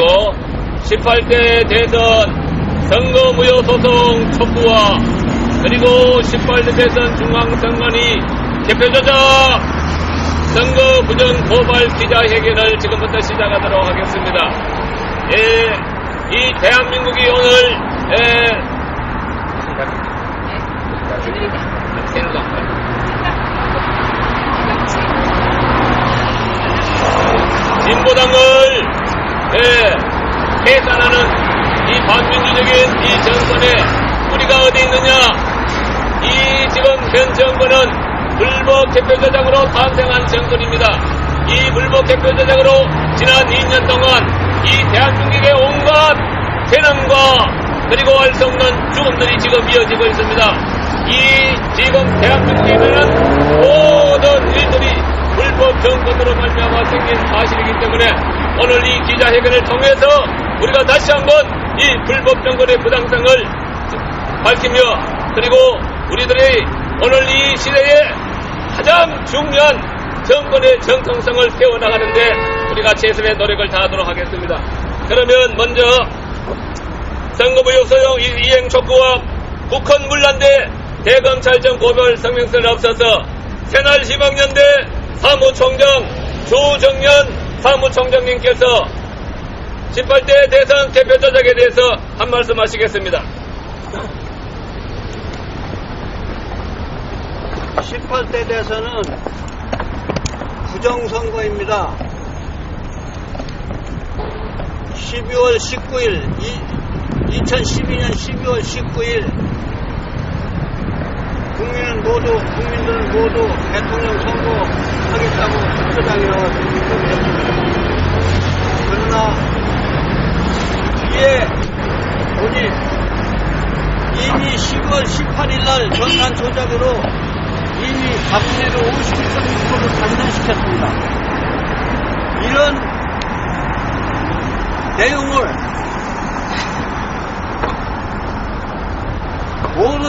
그리고 18대 대선 선거 무효 소송 촉구와 그리고 18대 대선 중앙선관위 대표자자 선거 부정 고발 기자회견을 지금부터 시작하도록 하겠습니다. 예, 이 대한민국이 오늘 예, 진보당을 예, 해산하는 이 반민주적인 이 정권의 뿌리가 어디 있느냐? 이 지금 현 정권은 불법 개표조장으로 탄생한 정권입니다. 이 불법 개표조장으로 지난 2년 동안 이 대한민국의 온갖 재난과 그리고 알 수 없는 죽음들이 지금 이어지고 있습니다. 이 지금 대한민국에 있는 모든 일들이 불법 정권으로 말미암아 생긴 사실이기 때문에 오늘 이 기자회견을 통해서 우리가 다시 한번 이 불법 정권의 부당성을 밝히며 그리고 우리들이 오늘 이 시대에 가장 중요한 정권의 정통성을 세워나가는데 우리가 최선의 노력을 다하도록 하겠습니다. 그러면 먼저 선거무효 소용 이- 이행 촉구와 북한 물란대 대검찰청 고별 성명서를 앞서서 새날희망연대 사무총장 조정년 사무총장님께서 18대 대선 개표 조작에 대해서 한 말씀 하시겠습니다. 18대 대선은 부정선거입니다. 12월 19일, 2012년 12월 19일 국민은 모두, 국민들은 모두 대통령 선거하겠다고 투표장에 투표했습니다. 그러나 뒤에 보니 이미 10월 18일 날 전산 조작으로 이미 가분해를 51.6%로 당선시켰습니다. 이런 내용을 모든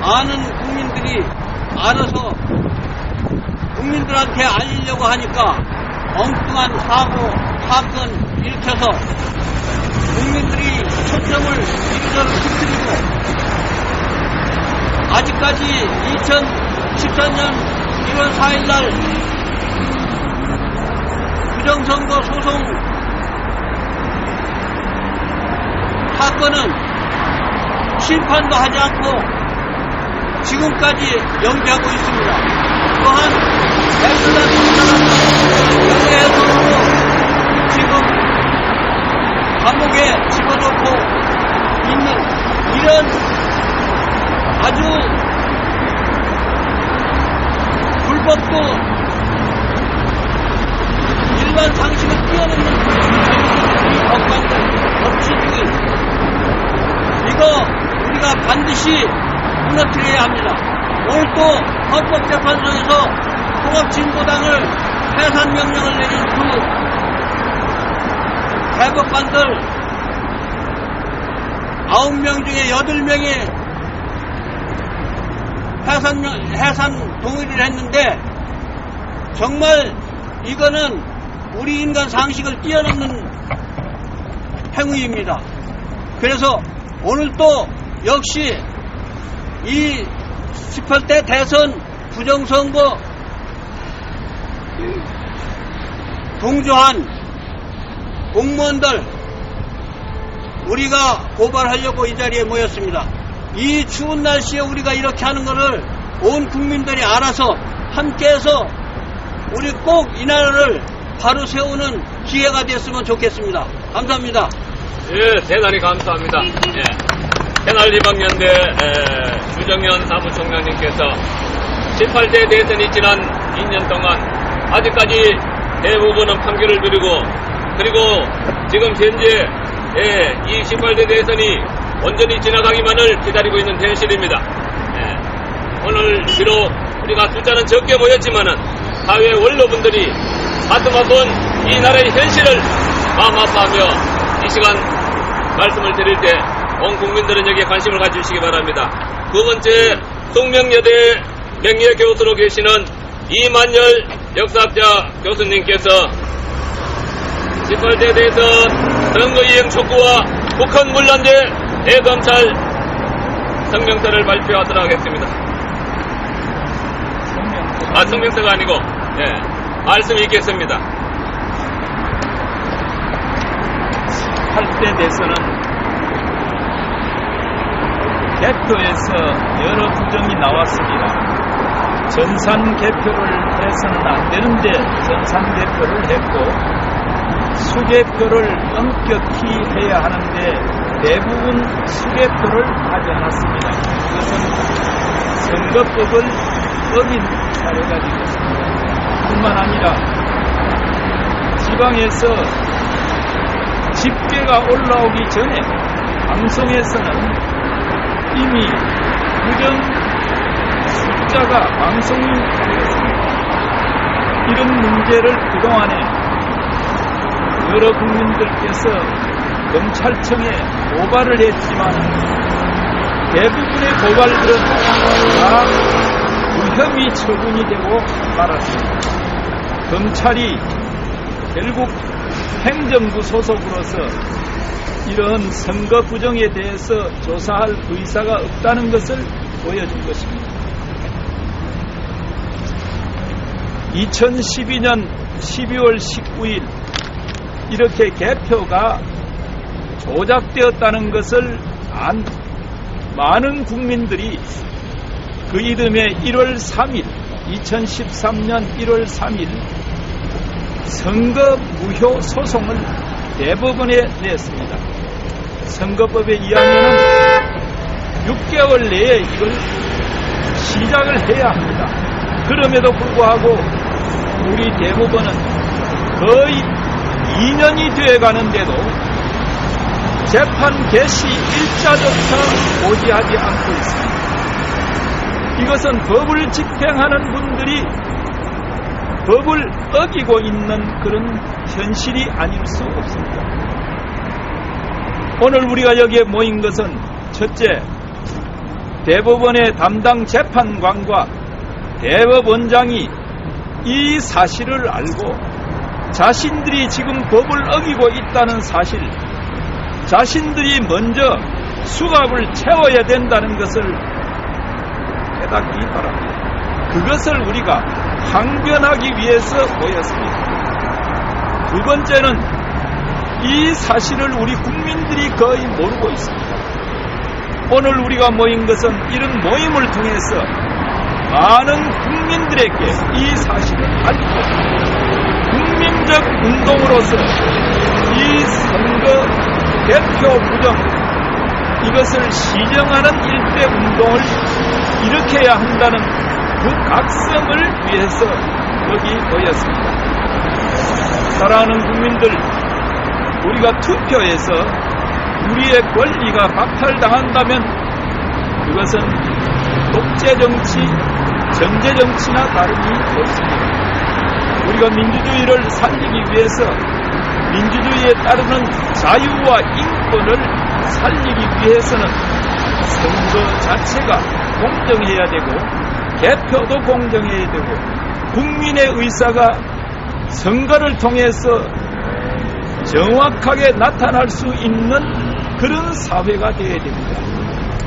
아는 국민들이 알아서 국민들한테 알리려고 하니까 엉뚱한 사고, 사건 일으켜서 국민들이 초점을 이리저리 흐트리고 아직까지 2014년 1월 4일 날 부정선거 소송 사건은 심판도 하지 않고 지금까지 연기하고 있습니다. 또한 That's the number. 해산 명령을 내린 그 대법관들 아홉 명 중에 여덟 명이 해산, 명- 해산 동의를 했는데 정말 이거는 우리 인간 상식을 뛰어넘는 행위입니다. 그래서 오늘 또 역시 이 18대 대선 부정선거 동조한 공무원들 우리가 고발하려고 이 자리에 모였습니다. 이 추운 날씨에 우리가 이렇게 하는 것을 온 국민들이 알아서 함께해서 우리 꼭 이 나라를 바로 세우는 기회가 됐으면 좋겠습니다. 감사합니다. 예, 대단히 감사합니다. 예. 새날희망연대 에, 주정현 사무총장님께서 18대 대선이 지난 2년 동안 아직까지 대부분은 판결을 미루고 그리고 지금 현재 예, 이 18대 대선이 온전히 지나가기만을 기다리고 있는 현실입니다. 예. 오늘 비록 우리가 숫자는 적게 모였지만은 사회 원로분들이 가슴 아픈 이 나라의 현실을 마음 아파하며 이 시간 말씀을 드릴 때 온 국민들은 여기에 관심을 가지시기 바랍니다. 두 번째 숙명여대 명예교수로 계시는 이만열 역사학자 교수님께서 18대 대선 선거 이행 촉구와 북한 문란제 대검찰 성명서를 발표하도록 하겠습니다. 아, 성명서가 아니고, 예, 말씀 있겠습니다. 8대 대선은 개표에서 여러 부정이 나왔습니다. 전산 개표를 해서는 안 되는데 전산 개표를 했고 수개표를 엄격히 해야 하는데 대부분 수개표를 하지 않았습니다. 이것은 선거법을 어긴 사례가 되겠습니다. 뿐만 아니라 지방에서 집계가 올라오기 전에 방송에서는 이미 부정 방송이 되었습니다. 이런 문제를 그동안에 여러 국민들께서 검찰청에 고발을 했지만 대부분의 고발들은 다 무혐의 처분이 되고 말았습니다. 검찰이 결국 행정부 소속으로서 이런 선거 부정에 대해서 조사할 의사가 없다는 것을 보여준 것입니다. 2012년 12월 19일 이렇게 개표가 조작되었다는 것을 안 많은 국민들이 그 이듬해 1월 3일 2013년 1월 3일 선거 무효 소송을 대법원에 냈습니다. 선거법에 의하면 6개월 내에 이걸 시작을 해야 합니다. 그럼에도 불구하고 우리 대법원은 거의 2년이 되어 가는데도 재판 개시 일자조차 고지하지 않고 있습니다. 이것은 법을 집행하는 분들이 법을 어기고 있는 그런 현실이 아닐 수 없습니다. 오늘 우리가 여기에 모인 것은 첫째, 대법원의 담당 재판관과 대법원장이 이 사실을 알고 자신들이 지금 법을 어기고 있다는 사실, 자신들이 먼저 수갑을 채워야 된다는 것을 깨닫기 바랍니다. 그것을 우리가 항변하기 위해서 모였습니다. 두 번째는 이 사실을 우리 국민들이 거의 모르고 있습니다. 오늘 우리가 모인 것은 이런 모임을 통해서 많은 국민들에게 이 사실을 알리고 국민적 운동으로서 이 선거 대표 부정 이것을 시정하는 일대 운동을 일으켜야 한다는 그 각성을 위해서 여기 모였습니다. 사랑하는 국민들, 우리가 투표해서 우리의 권리가 박탈당한다면 그것은 독재 정치, 전제 정치나 다름이 없습니다. 우리가 민주주의를 살리기 위해서 민주주의에 따르는 자유와 인권을 살리기 위해서는 선거 자체가 공정해야 되고 개표도 공정해야 되고 국민의 의사가 선거를 통해서 정확하게 나타날 수 있는 그런 사회가 되어야 됩니다.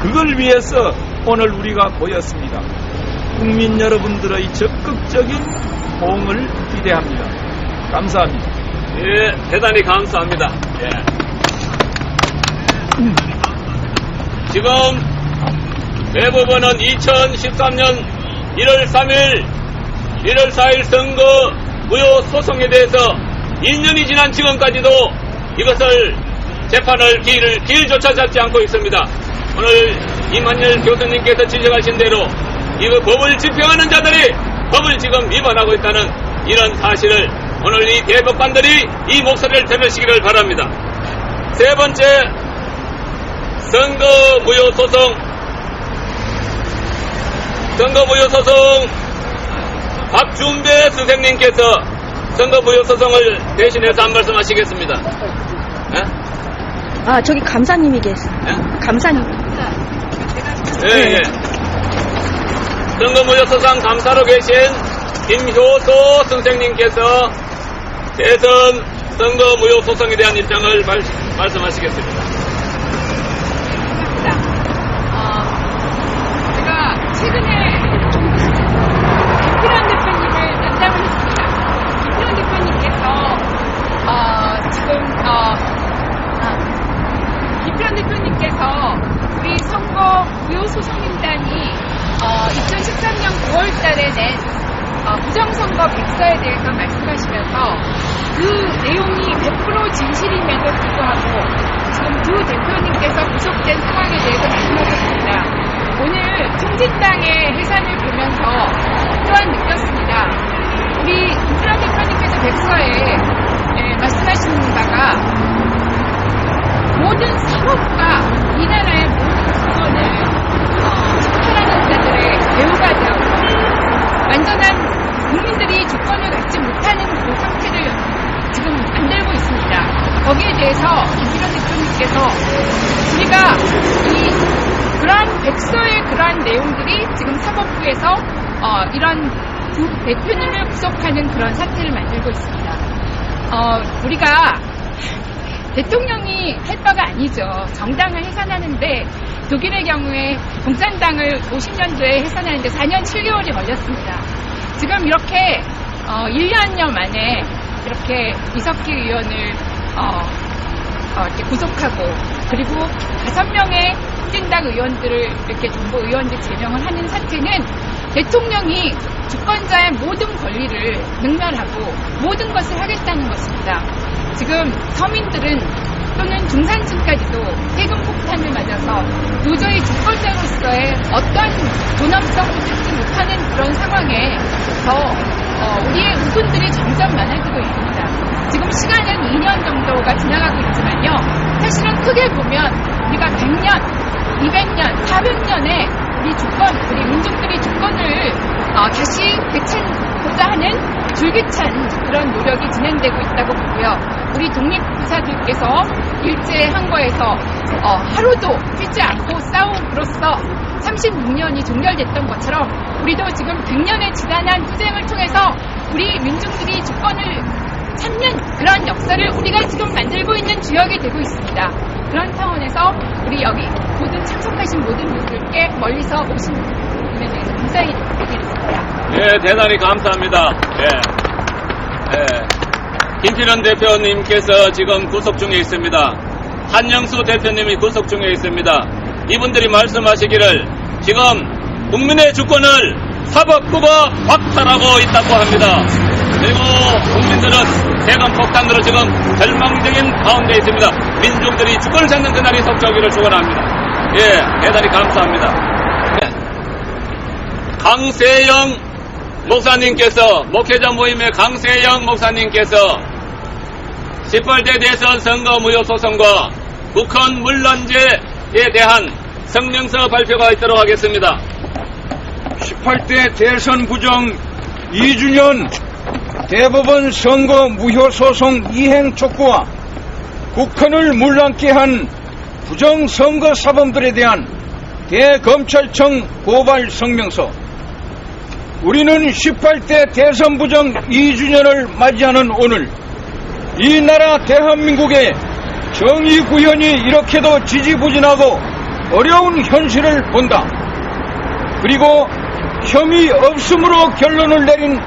그걸 위해서 오늘 우리가 모였습니다. 국민 여러분들의 적극적인 호응을 기대합니다. 감사합니다. 예, 대단히 감사합니다. 예. 지금 대법원은 2013년 1월 3일, 1월 4일 선거 무효 소송에 대해서 2년이 지난 지금까지도 이것을 재판을 길을 길조차 잡지 않고 있습니다. 오늘 이만열 교수님께서 지적하신 대로 이거 법을 집행하는 자들이 법을 지금 위반하고 있다는 이런 사실을 오늘 이 대법관들이 이 목소리를 들으시기를 바랍니다. 세 번째 선거 무효 소송 선거 무효 소송 박준배 선생님께서 선거 무효 소송을 대신해서 한 말씀 하시겠습니다. 예? 아, 저기 감사님이 계세요. 예? 감사님. 예, 예. 선거 무효 소송 감사로 계신 김효소 선생님께서 대선 선거 무효 소송에 대한 입장을 말, 말씀하시겠습니다. 어, 제가 최근에 김필환 대표님을 면담을 했습니다. 김필환 대표님께서 어, 지금 어, 아, 김필환 대표님께서 우리 선거 무효 소송인단이 어, 2013년 9월 달에 낸 어, 부정선거 백서에 대해서 말씀하시면서 그 내용이 100% 진실임에도 불구하고 지금 두 대표님께서 구속된 상황에 대해서 말씀하셨습니다. 오늘 통진당의 해산을 보면서 또한 느꼈습니다. 우리 김수란 대표님께서 백서에 예, 말씀하시는 바가 모든 사법과 이 나라의 모든 어, 집권하는 자들의 배우가 되어서 완전한 국민들이 주권을 갖지 못하는 그 상태를 지금 만들고 있습니다. 거기에 대해서 이기현 대표님께서 우리가 이 그러한 백서의 그러한 내용들이 지금 사법부에서 어, 이런 두 대표님을 구속하는 그런 사태를 만들고 있습니다. 어, 우리가 대통령이 할 바가 아니죠. 정당을 해산하는데 독일의 경우에 공산당을 50년도에 해산하는데 4년 7개월이 걸렸습니다. 지금 이렇게 어, 1년여 만에 이렇게 이석기 의원을 어, 어, 이렇게 구속하고 그리고 다섯 명의 통진당 의원들을 이렇게 정부 의원들 제명을 하는 사태는 대통령이 주권자의 모든 권리를 능멸하고 모든 것을 하겠다는 것입니다. 지금 서민들은 또는 중산층까지도 세금 폭탄을 맞아서 도저히 주권자로서의 어떤 존엄성도 찾지 못하는 그런 상황에서 어, 우리의 우군들이 점점 많아지고 있습니다. 지금 시간은 2년 정도가 지나가고 있지만요. 사실은 크게 보면 우리가 100년, 200년, 400년에 우리 주권, 우리 민족들이 주권을 어, 다시 되찾 고자 하는 줄기찬 그런 노력이 진행되고 있다고 보고요. 우리 독립부사들께서 일제 항거에서 어, 하루도 쉬지 않고 싸움으로써 36년이 종결됐던 것처럼 우리도 지금 100년의 지단한 투쟁을 통해서 우리 민족들이 주권을 찾는 그런 역사를 우리가 지금 만들고 있는 주역이 되고 있습니다. 그런 차원에서 우리 여기 모든 참석하신 모든 분들께 멀리서 오신 분 에 대해서 감사히 드리겠습니다. 예, 대단히 감사합니다. 예. 예. 김필현 대표님께서 지금 구속 중에 있습니다. 한영수 대표님이 구속 중에 있습니다. 이분들이 말씀하시기를 지금 국민의 주권을 사법부가 박탈하고 있다고 합니다. 그리고 국민들은 세금 폭탄으로 지금 절망적인 가운데 있습니다. 민중들이 주권을 찾는 그날이 속적이를 축원합니다. 예, 대단히 감사합니다. 예. 강세영 목사님께서 목회자 모임의 강세영 목사님께서 18대 대선 선거 무효 소송과 국헌 물란제에 대한 성명서 발표가 있도록 하겠습니다. 18대 대선 부정 2주년 대법원 선거 무효 소송 이행 촉구와 국헌을 물랑케 한 부정 선거 사범들에 대한 대검찰청 고발 성명서 우리는 18대 대선 부정 2주년을 맞이하는 오늘 이 나라 대한민국의 정의 구현이 이렇게도 지지부진하고 어려운 현실을 본다. 그리고 혐의 없음으로 결론을 내린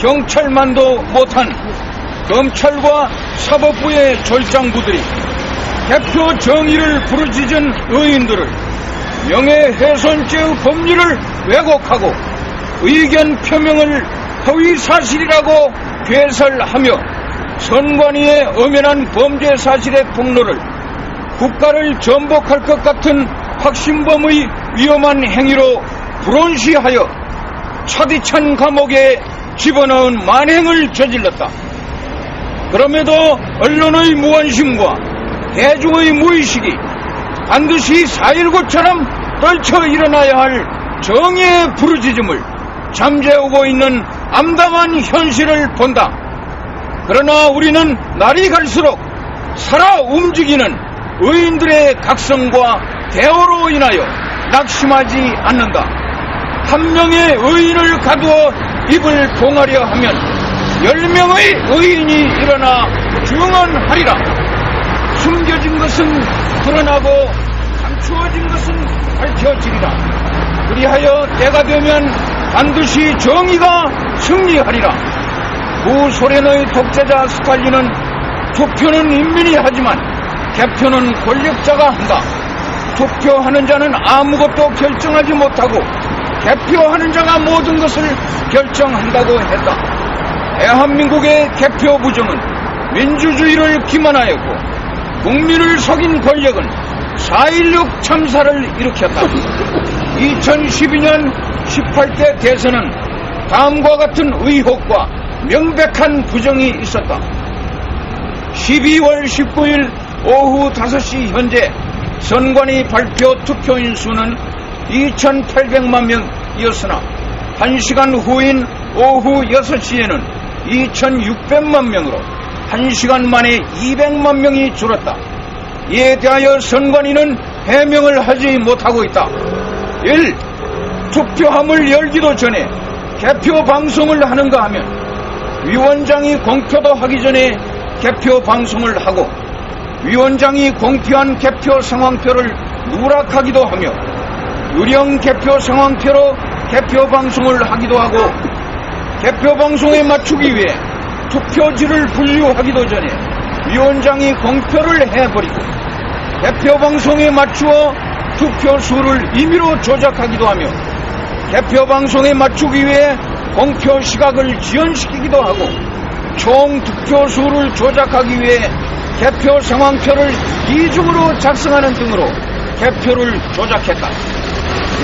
경찰만도 못한 검찰과 사법부의 졸장부들이 대표 정의를 부르짖은 의인들을 명예훼손죄의 법률을 왜곡하고 의견 표명을 허위 사실이라고 괴설하며 선관위의 엄연한 범죄 사실의 폭로를 국가를 전복할 것 같은 확신범의 위험한 행위로 불온시하여 차디찬 감옥에 집어넣은 만행을 저질렀다. 그럼에도 언론의 무관심과 대중의 무의식이 반드시 4.19처럼 떨쳐 일어나야 할 정의의 부르짖음을 잠재우고 있는 암담한 현실을 본다. 그러나 우리는 날이 갈수록 살아 움직이는 의인들의 각성과 대어로 인하여 낙심하지 않는다. 한 명의 의인을 가두어 입을 봉하려 하면 열 명의 의인이 일어나 증언하리라. 숨겨진 것은 드러나고 감추어진 것은 밝혀지리라. 그리하여 때가 되면 반드시 정의가 승리하리라. 구소련의 독재자 스탈린은 투표는 인민이 하지만 개표는 권력자가 한다. 투표하는 자는 아무것도 결정하지 못하고 개표하는 자가 모든 것을 결정한다고 했다. 대한민국의 개표 부정은 민주주의를 기만하였고 국민을 속인 권력은 4.16 참사를 일으켰다. 2012년 18대 대선은 다음과 같은 의혹과 명백한 부정이 있었다. 12월 19일 오후 5시 현재 선관위 발표 투표인 수는 2,800만 명이었으나 1시간 후인 오후 6시에는 2,600만 명으로 1시간 만에 200만 명이 줄었다. 이에 대하여 선관위는 해명을 하지 못하고 있다. 1. 투표함을 열기도 전에 개표 방송을 하는가 하면 위원장이 공표도 하기 전에 개표 방송을 하고 위원장이 공표한 개표 상황표를 누락하기도 하며 유령 개표 상황표로 개표 방송을 하기도 하고 개표 방송에 맞추기 위해 투표지를 분류하기도 전에 위원장이 공표를 해버리고 개표 방송에 맞추어 투표수를 임의로 조작하기도 하며 개표 방송에 맞추기 위해 공표 시각을 지연시키기도 하고 총 득표 수를 조작하기 위해 개표 상황표를 이중으로 작성하는 등으로 개표를 조작했다.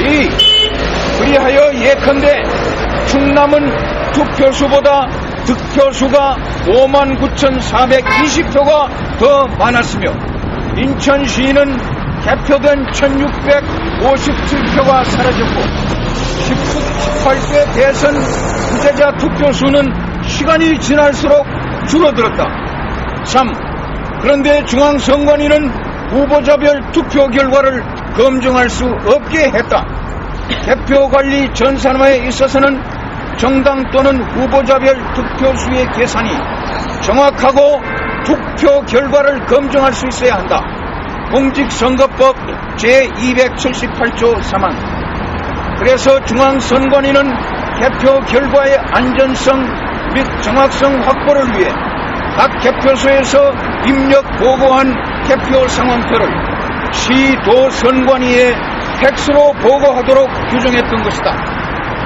이 그리하여 예컨대 충남은 투표수보다 득표수가 59,420표가 더 많았으며 인천시는 개표된 1,657표가 사라졌고 19, 18대 대선 후제자 투표수는 시간이 지날수록 줄어들었다. 3. 그런데 중앙선관위는 후보자별 투표 결과를 검증할 수 없게 했다. 개표 관리 전 산업에 있어서는 정당 또는 후보자별 득표수의 계산이 정확하고 투표 결과를 검증할 수 있어야 한다. 공직선거법 제278조 3항. 그래서 중앙선관위는 개표 결과의 안전성 및 정확성 확보를 위해 각 개표소에서 입력 보고한 개표 상황표를 시도 선관위에 팩스로 보고하도록 규정했던 것이다.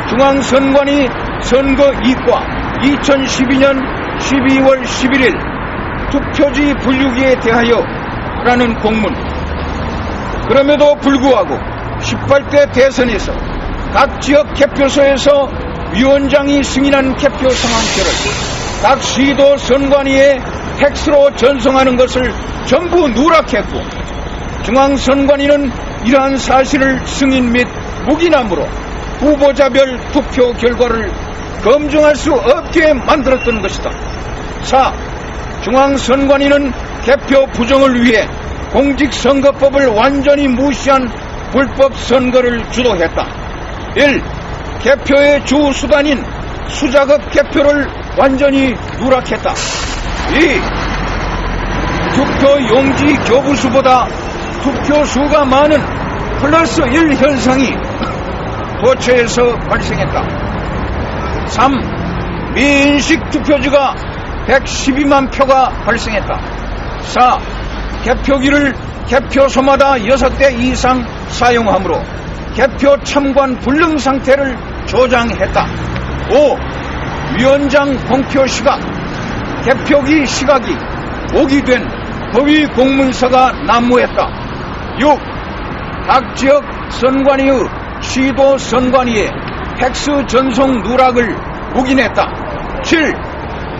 중앙선관위 선거 이과 2012년 12월 11일 투표지 분류기에 대하여 라는 공문. 그럼에도 불구하고 18대 대선에서 각 지역 개표소에서 위원장이 승인한 개표 상황표를 각 시도 선관위에 팩스로 전송하는 것을 전부 누락했고 중앙선관위는 이러한 사실을 승인 및 묵인함으로 후보자별 투표 결과를 검증할 수 없게 만들었던 것이다. 4. 중앙선관위는 개표 부정을 위해 공직선거법을 완전히 무시한 불법 선거를 주도했다. 1. 개표의 주 수단인 수작업 개표를 완전히 누락했다. 2. 투표 용지 교부수보다 투표수가 많은 플러스 1 현상이 도처에서 발생했다. 3. 미인식 투표지가 112만 표가 발생했다. 4. 개표기를 개표소마다 6대 이상 사용하므로 개표 참관 불능 상태를 조장했다. 5. 위원장 공표 시각, 개표기 시각이 오기된 허위 공문서가 난무했다. 6. 각 지역 선관위의 시도 선관위에 팩스 전송 누락을 묵인했다. 7.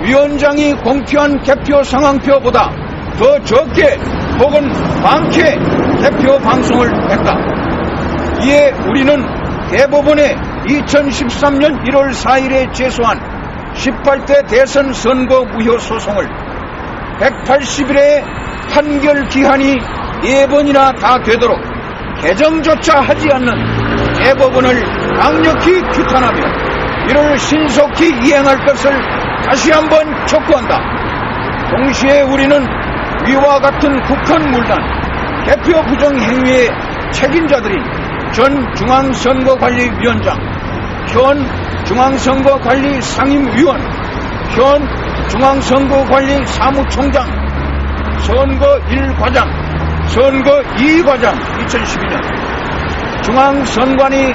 위원장이 공표한 개표 상황표보다 더 적게 혹은 많게 개표 방송을 했다. 이에 우리는 대법원에 2013년 1월 4일에 제소한 18대 대선 선거 무효 소송을 180일의 판결 기한이 4번이나 다 되도록 개정조차 하지 않는 대법원을 강력히 규탄하며 이를 신속히 이행할 것을 다시 한번 촉구한다. 동시에 우리는 위와 같은 국헌 문란, 대표 부정 행위의 책임자들인 전 중앙선거관리위원장, 현 중앙선거관리 상임위원, 현 중앙선거관리 사무총장, 선거 1과장, 선거 2과장 2012년, 중앙선관위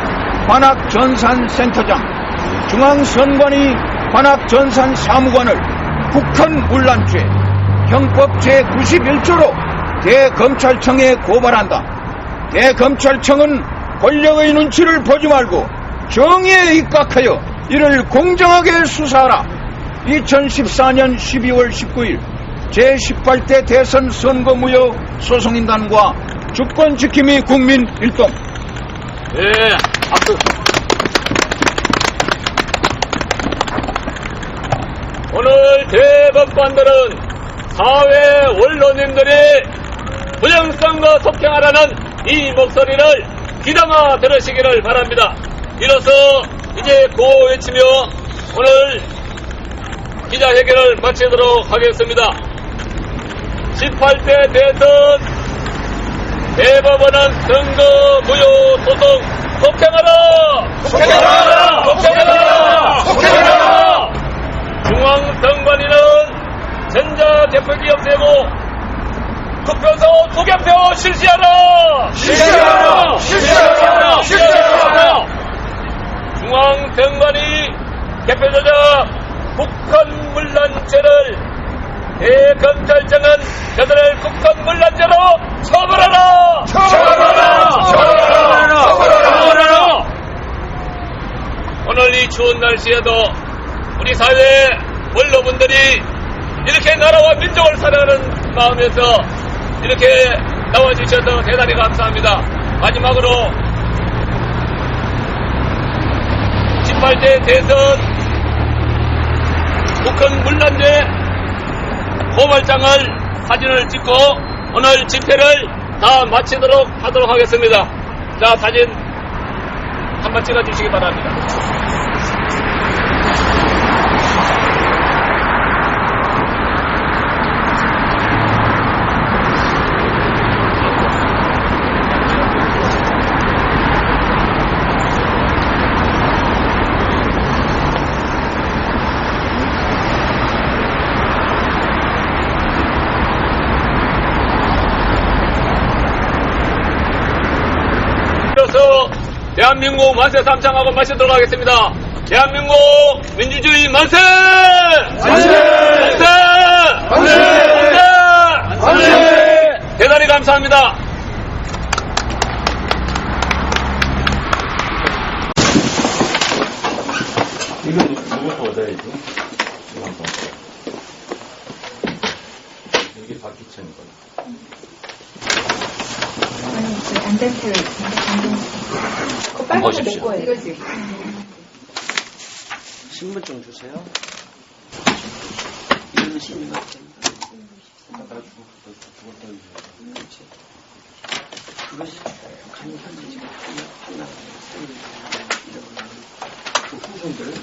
관악전산센터장, 중앙선관위 관악전산 사무관을 북한문란죄 형법 제91조로 대검찰청에 고발한다. 대검찰청은 권력의 눈치를 보지 말고 정의에 입각하여 이를 공정하게 수사하라. 2014년 12월 19일 제18대 대선 선거 무효 소송인단과 주권 지킴이 국민 일동 예, 박수. 오늘 대법관들은 사회 언론인들이 부정선거 속행하라는 이 목소리를 귀담아 들으시기를 바랍니다. 이로써 이제 구호 외치며 오늘 기자회견을 마치도록 하겠습니다. 18대 대선 대법원은 선거 무효 소송 속행하라! 속행하라! 속행하라! 속행하라! 중앙선관위는 전자개표기 없애고 투표소 투개표 실시하라! 실시하라! 실시하라! 실시하라! 중앙선관위 개표조작 북한 문란죄를 대검찰청은 그들을 북한 문란죄로 처벌하라! 처벌하라! 처벌하라! 처벌하라! 오늘 이 추운 날씨에도 우리 사회 원로분들이 이렇게 나라와 민족을 사랑하는 마음에서 이렇게 나와주셔서 대단히 감사합니다. 마지막으로 18대 대선 북한 문란죄 고발장을 사진을 찍고 오늘 집회를 다 마치도록 하도록 하겠습니다. 자, 사진 한번 찍어주시기 바랍니다. 이어서 대한민국 만세 삼창하고 마치도록 하겠습니다. 대한민국 민주주의 만세! 만세! 만세! 만세! 만세! 대단히 감사합니다. 이건 누구부터 얻어야지? 이거 한번. 이게 박기천 거. 안전표를 그 빨간 거내 거예요. 이거지. 신분증 주세요. 이런 신분 그것이 북한이 현재 지금 하나 그 후손들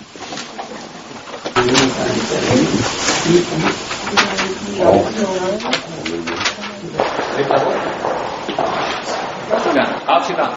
갑시다.